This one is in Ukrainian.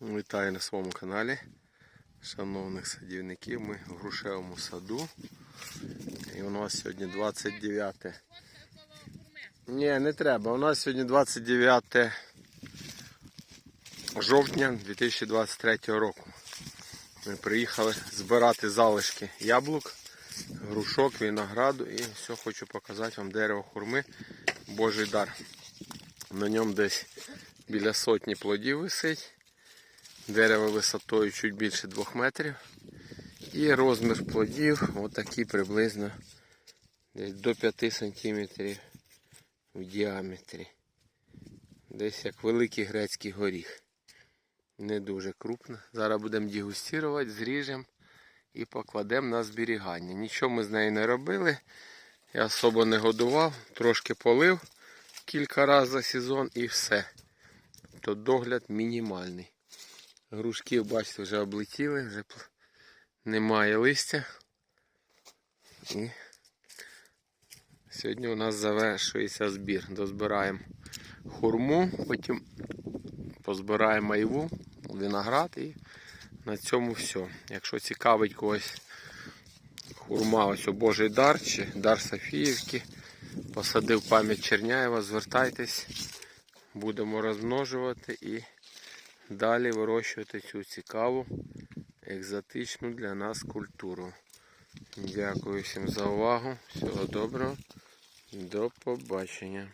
Вітаю на своєму каналі. Шановних садівників, ми в грушевому саду. І у нас сьогодні 29. Ні, не треба. У нас сьогодні 29 жовтня 2023 року. Ми приїхали збирати залишки яблук, грушок, винограду і все хочу показати вам дерево хурми Божий дар. На ньому десь біля сотні плодів висить. Дерево висотою чуть більше 2 метрів. І розмір плодів отакий приблизно десь до 5 сантиметрів в діаметрі. Десь як великий грецький горіх. Не дуже крупно. Зараз будемо дегустувати, зріжемо і покладемо на зберігання. Нічого ми з нею не робили. Я особо не годував, трошки полив кілька разів за сезон і все. То догляд мінімальний. Грушки, бачите, вже облетіли, вже немає листя. І сьогодні у нас завершується збір. Дозбираємо хурму, потім позбираємо айву, виноград і на цьому все. Якщо цікавить когось хурма, ось Божий дар чи дар Софіївки, посадив пам'ять Черняєва, звертайтесь, будемо розмножувати і далі вирощувати цю цікаву, екзотичну для нас культуру. Дякую всім за увагу. Всього доброго. До побачення.